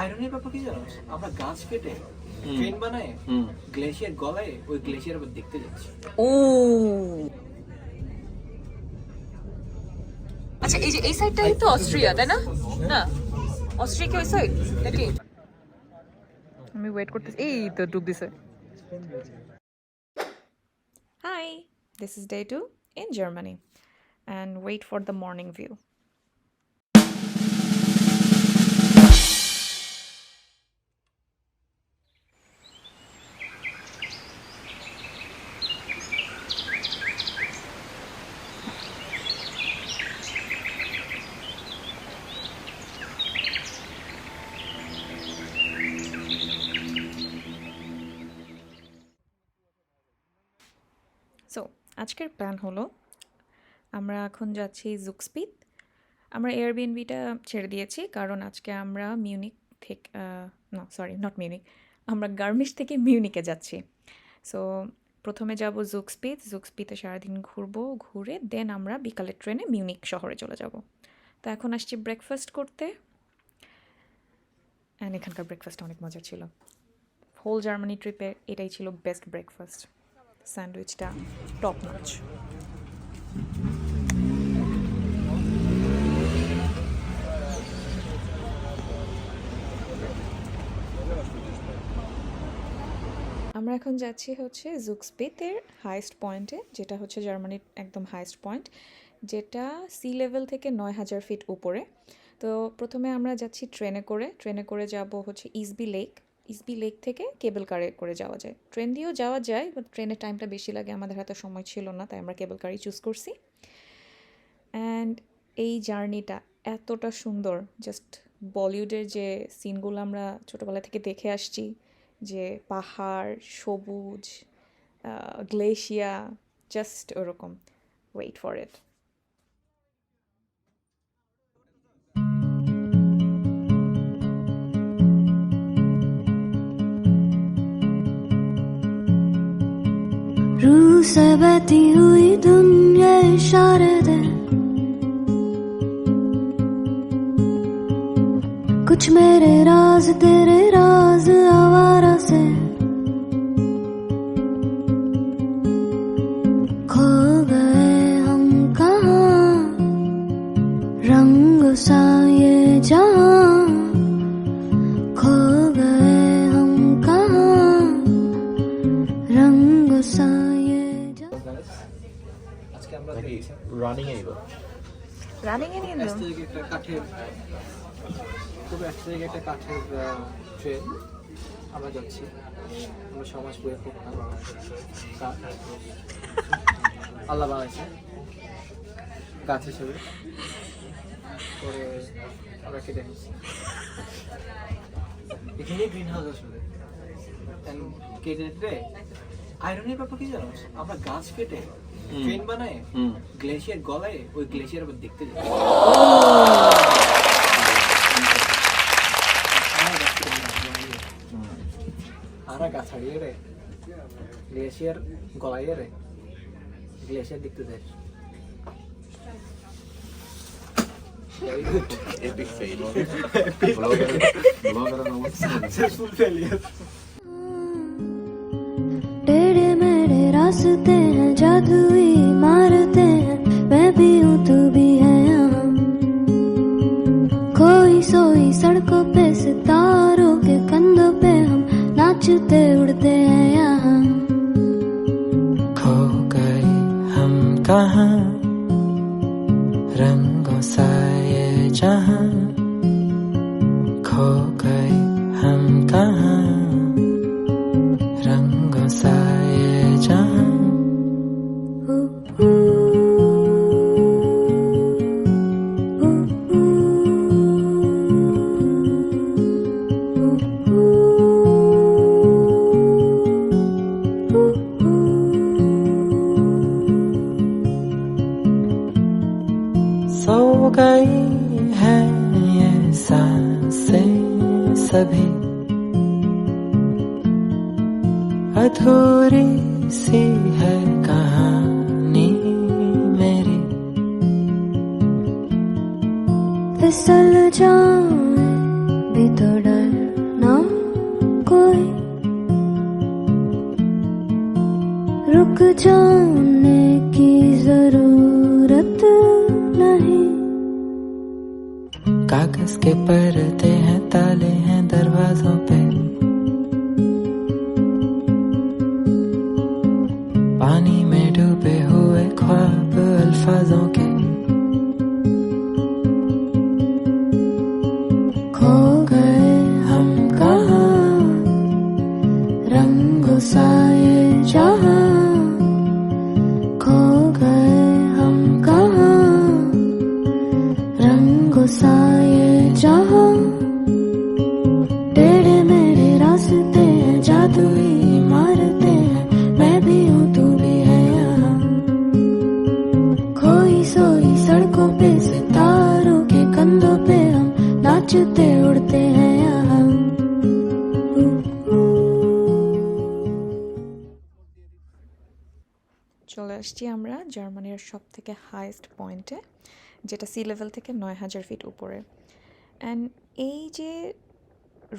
আয়রনের ব্যাপার কি জানো? আমরা গাছ কেটে ট্রেন বানায় হুম। গ্লেশিয়ার গলায় ওই গ্লেশিয়ার আবার দেখতে যাচ্ছি। ও। আচ্ছা এই যে এই সাইডটাই তো অস্ট্রিয়া তাই না? না? অস্ট্রিয়া কি ওই সাইড নাকি আমি ওয়েট করতেছি। এই তো ডুব দিছে। Hi this is day two in Germany and wait for the morning view আজকের প্ল্যান হলো, আমরা এখন যাচ্ছি জুকস্পিত আমরা এয়ারবিএনবিটা ছেড়ে দিয়েছি, কারণ আজকে আমরা মিউনিক থেকে না সরি নট মিউনিক আমরা গার্মিশ থেকে মিউনিকে যাচ্ছি। সো প্রথমে যাব জুকস্পিত জুকস্পিতে সারাদিন ঘুরবো, ঘুরে দেন আমরা বিকালের ট্রেনে মিউনিক শহরে চলে যাব। তো এখন আসছি ব্রেকফাস্ট করতে। অ্যান্ড এখানকার ব্রেকফাস্ট অনেক মজা ছিল। হোল জার্মানি ট্রিপে এটাই ছিল বেস্ট ব্রেকফাস্ট স্যান্ডউইচটা টপ নচ। আমরা এখন যাচ্ছি হচ্ছে জুকসপিতের হাইস্ট পয়েন্টে যেটা হচ্ছে জার্মানির একদম হাইস্ট পয়েন্ট যেটা সি লেভেল থেকে নয় হাজার ফিট উপরে। তো প্রথমে আমরা যাচ্ছি ট্রেনে করে। ট্রেনে করে যাব হচ্ছে ইসবি লেক। ইসবি লেক থেকে কেবল কারে করে যাওয়া যায়। ট্রেন দিয়েও যাওয়া যায় বাট ট্রেনের টাইমটা বেশি লাগে, আমাদের হাতে সময় ছিল না, তাই আমরা কেবল কারই চুজ করছি। অ্যান্ড এই জার্নিটা এতটা সুন্দর জাস্ট বলিউডের যে সিনগুলো আমরা ছোটোবেলা থেকে দেখে আসছি, যে পাহাড়, সবুজ গ্লেশিয়া জাস্ট ওরকম ওয়েট ফর ইট रूह हुई दुनिया इशारे दे कुछ मेरे राज तेरे राज आवारा से। রানিং এই রানিং এ নিয়ে জায়গায় একটা কাঠের খুব জায়গায় একটা কাঠের ট্রেন আমরা যাচ্ছি। আমরা সমাজ বইয়ে খুব ভালো আল্লাহ বানাইছে গাছ হিসেবে। পরে আমরা কেটে নিচ্ছি। এখানে গ্রিন হাউস আসলে কেটে আয়রনের ব্যাপার কি জানো? আমরা গাছ কেটে ট্রেন বানায় হুম গ্লেশিয়ার গলায় ওই গ্লেশিয়ার আবার দেখতে যাই আমরা গাছ হারিয়ে রে গ্লেশিয়ার গলায় রে গ্লেশিয়ার দেখতে যাই Very good. Epic fail blogger blogger অবস্থা Successful failure. टेढ़े मेढ़े रास्ते हैं जादुई पानी में डूबे हुए ख्वाब अल्फाजों के আসছি আমরা জার্মানির সব থেকে হাইয়েস্ট পয়েন্টে যেটা সি লেভেল থেকে নয় হাজার ফিট উপরে। অ্যান্ড এই যে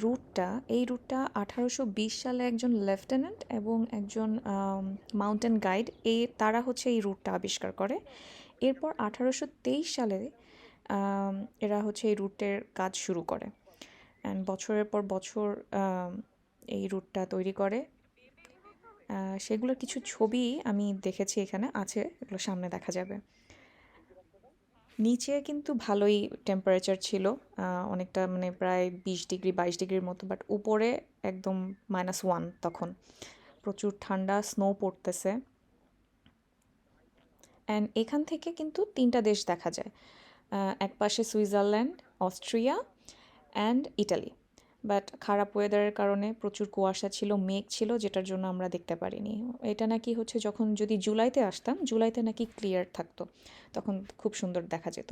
রুটটা এই রুটটা আঠারোশো বিশ সালে একজন লেফটেন্যান্ট এবং একজন মাউন্টেন গাইড এই তারা হচ্ছে এই রুটটা আবিষ্কার করে। এরপর আঠারোশো তেইশ সালে এরা হচ্ছে এই রুটের কাজ শুরু করে। অ্যান্ড বছরের পর বছর এই রুটটা তৈরি করে। সেগুলোর কিছু ছবি আমি দেখেছি এখানে, আছে, এগুলো সামনে দেখা যাবে। নিচে কিন্তু ভালোই টেম্পারেচার ছিল অনেকটা মানে প্রায় বিশ ডিগ্রি, বাইশ ডিগ্রির মতো বাট উপরে একদম মাইনাস ওয়ান তখন। প্রচুর ঠান্ডা স্নো পড়তেছে। অ্যান্ড এখান থেকে কিন্তু তিনটা দেশ দেখা যায় এক পাশে Switzerland, Austria and Italy. But খারাপ ওয়েদারের কারণে প্রচুর কুয়াশা ছিল মেঘ ছিল যেটার জন্য আমরা দেখতে পারিনি এটা নাকি হচ্ছে যখন যদি জুলাইতে আসতাম জুলাইতে নাকি ক্লিয়ার থাকতো তখন খুব সুন্দর দেখা যেত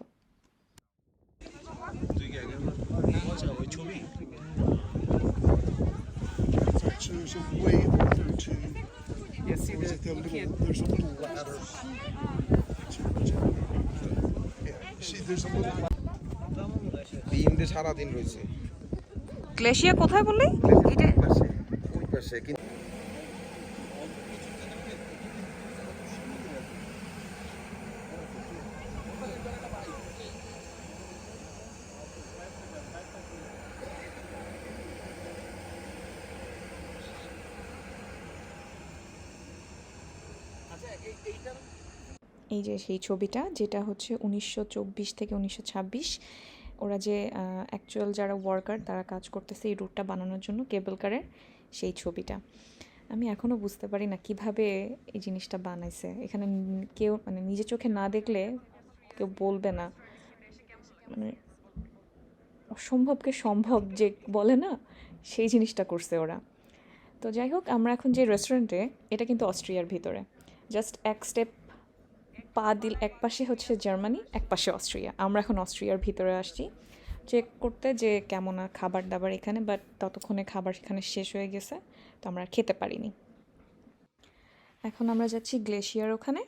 সারাদিন রয়েছে গ্লেশিয়া কোথায় বললি? ওই পাশে কিন্তু এই যে সেই ছবিটা যেটা হচ্ছে উনিশশো চব্বিশ থেকে উনিশশো ছাব্বিশ। ওরা যে অ্যাকচুয়াল যারা ওয়ার্কার তারা কাজ করতেছে এই রুটটা বানানোর জন্য কেবল কারের সেই ছবিটা। আমি এখনও বুঝতে পারি না কীভাবে এই জিনিসটা বানাইছে। এখানে কেউ মানে নিজে চোখে না দেখলে কেউ বলবে না। মানে অসম্ভবকে সম্ভব যে বলে না, সেই জিনিসটা করছে ওরা। তো যাই হোক, আমরা এখন যে রেস্টুরেন্টে এটা কিন্তু অস্ট্রিয়ার ভিতরে। জাস্ট এক স্টেপ পা দিল এক পাশে হচ্ছে জার্মানি এক পাশে অস্ট্রিয়া। আমরা এখন অস্ট্রিয়ার ভিতরে আসছি। চেক করতে যে কেমন খাবার দাবার এখানে বাট ততক্ষণে খাবার এখানে শেষ হয়ে গেছে, তো আমরা খেতে পারিনি। এখন আমরা যাচ্ছি গ্লেশিয়ার ওখানে।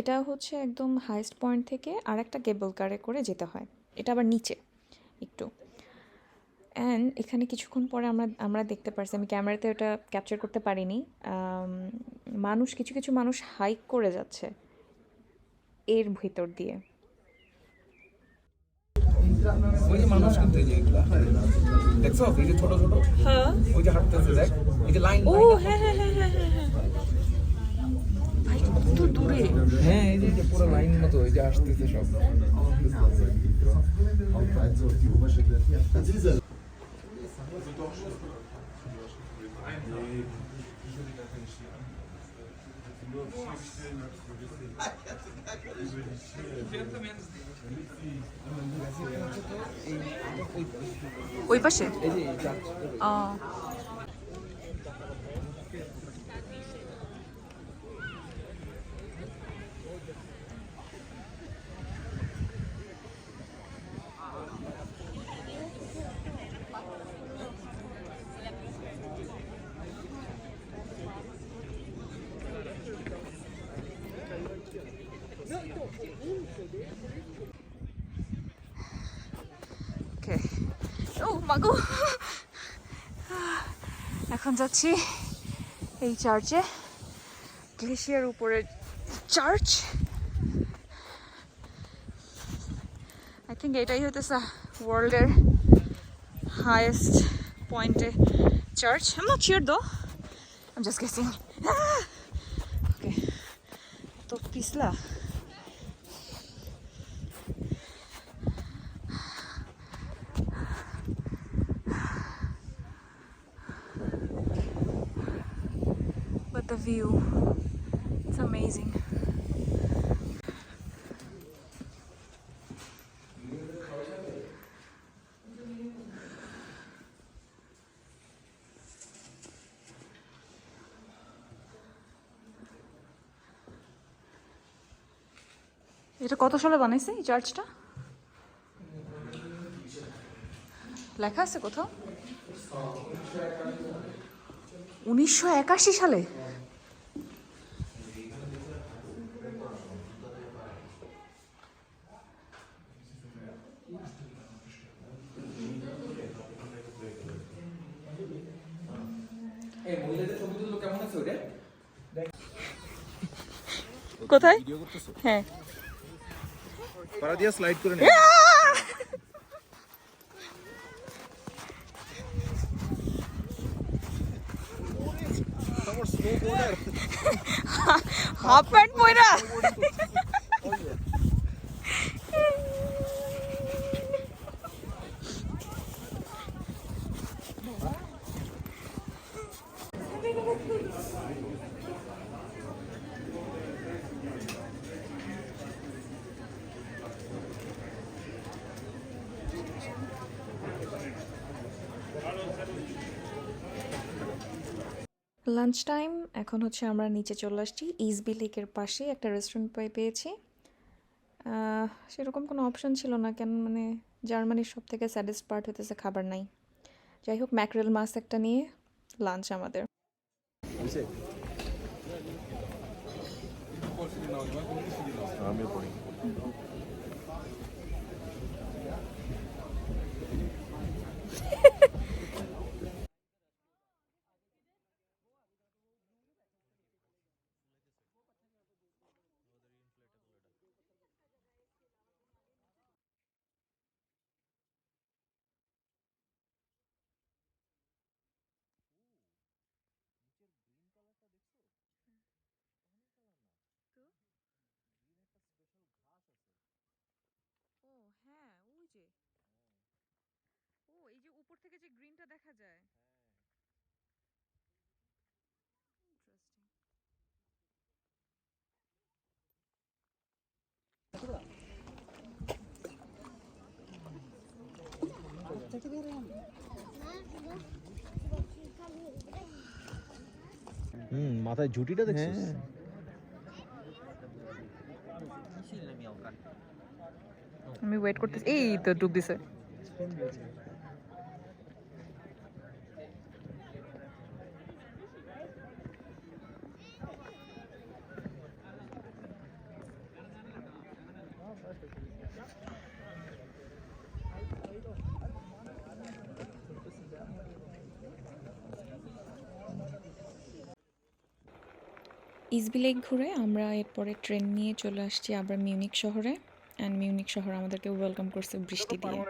এটা হচ্ছে একদম হাইস্ট পয়েন্ট থেকে আর একটা কেবল কারে করে যেতে হয়। এটা আবার নিচে, একটু। অ্যান্ড এখানে কিছুক্ষণ পরে আমরা আমরা দেখতে পারছি, আমি ক্যামেরাতে ওটা ক্যাপচার করতে পারিনি। মানুষ, কিছু কিছু মানুষ হাইক করে যাচ্ছে। এর ভেতর দিয়ে। ওই যে মানুষ কিন্তু এই যে দেখছ? এই যে ছোট ছোট? হ্যাঁ। ওই যে হাঁটতেছে দেখ। এই যে লাইন ও হ্যাঁ হ্যাঁ হ্যাঁ হ্যাঁ হ্যাঁ হ্যাঁ। ভাই কত দূরে? হ্যাঁ এই যে পুরো লাইন মতো এই যে আসতেছে সব। এই যে এই যাচ্ছে। ও ওকে ও মাগো এখন যাচ্ছি এই চার্চে গ্লেশিয়ার উপরে চার্চ আই থিঙ্ক এটাই হইতেছে ওয়ার্ল্ডের হাইয়েস্ট পয়েন্টে church not sure though I am just okay তো পিছলা। View, it's amazing. এটা কত সালে বানাইছে এই চার্চটা? লেখা আছে কোথাও? উনিশশো একাশি সালে এই মহিলাদের ছবি তুললো কেমন আছে কোথায়? হ্যাঁ। পারা স্লাইড করে হাফ প্যান্ট পয়রা লাঞ্চ টাইম এখন হচ্ছে আমরা নিচে চলে আসছি। ইসবি লেকের পাশে একটা রেস্টুরেন্ট পেয়েছি। সেরকম কোনো অপশন ছিল না, কেন মানে জার্মানির সব থেকে স্যাডেস্ট পার্ট হতেছে খাবার নাই। যাই হোক ম্যাকরেল মাছ একটা নিয়ে লাঞ্চ আমাদের। আমিও পড়ি ও হ্যাঁ ওই যে ও এই যে উপর থেকে যে গ্রিনটা দেখা যায়। ইন্টারেস্টিং হুম মাথায় ঝুটিটা দেখছিস? আমি ওয়েট করতেছি। এই তো ডুব দিছে। ইসবি লেক ঘুরে আমরা এরপরে ট্রেন নিয়ে চলে আসছি আবার মিউনিক শহরে। অ্যান্ড মিউনিক শহর আমাদেরকে ওয়েলকাম করছে বৃষ্টি দিয়ে।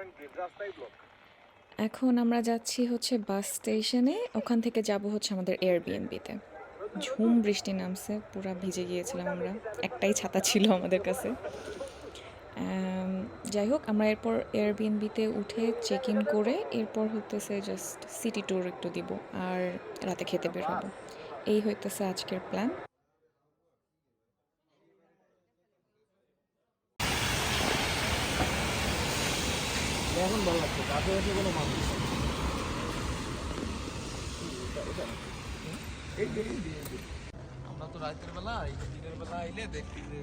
এখন আমরা যাচ্ছি হচ্ছে বাস স্টেশনে, ওখান থেকে যাব হচ্ছে আমাদের এয়ারবিএনবিতে ঝুম বৃষ্টি নামছে, পুরা ভিজে গিয়েছিলাম আমরা। একটাই ছাতা ছিল আমাদের কাছে। যাই হোক, আমরা এরপর এয়ারবিএনবিতে উঠে চেক ইন করে এরপর হইতেছে জাস্ট সিটি ট্যুর একটু দিব, আর রাতে খেতে বের হব। এই হইতেছে আজকের প্ল্যান এখন ভালো লাগছে কোনো মানুষ আমরা তো রাতের বেলা এই দিনের বেলা আইলে দেখি যে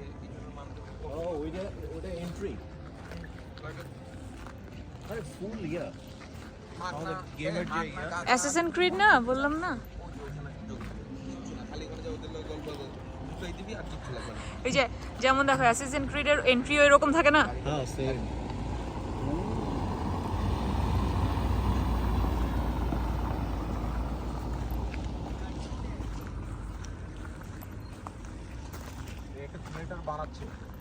ওইটা এন্ট্রি আরে ফুল ইয়া অ্যাসেসিন ক্রিড না বললাম না? খালি যে যেমন দেখো অ্যাসেসিন ক্রিডের এন্ট্রিও এরকম থাকে না? হ্যাঁ সেম 때는 많았지.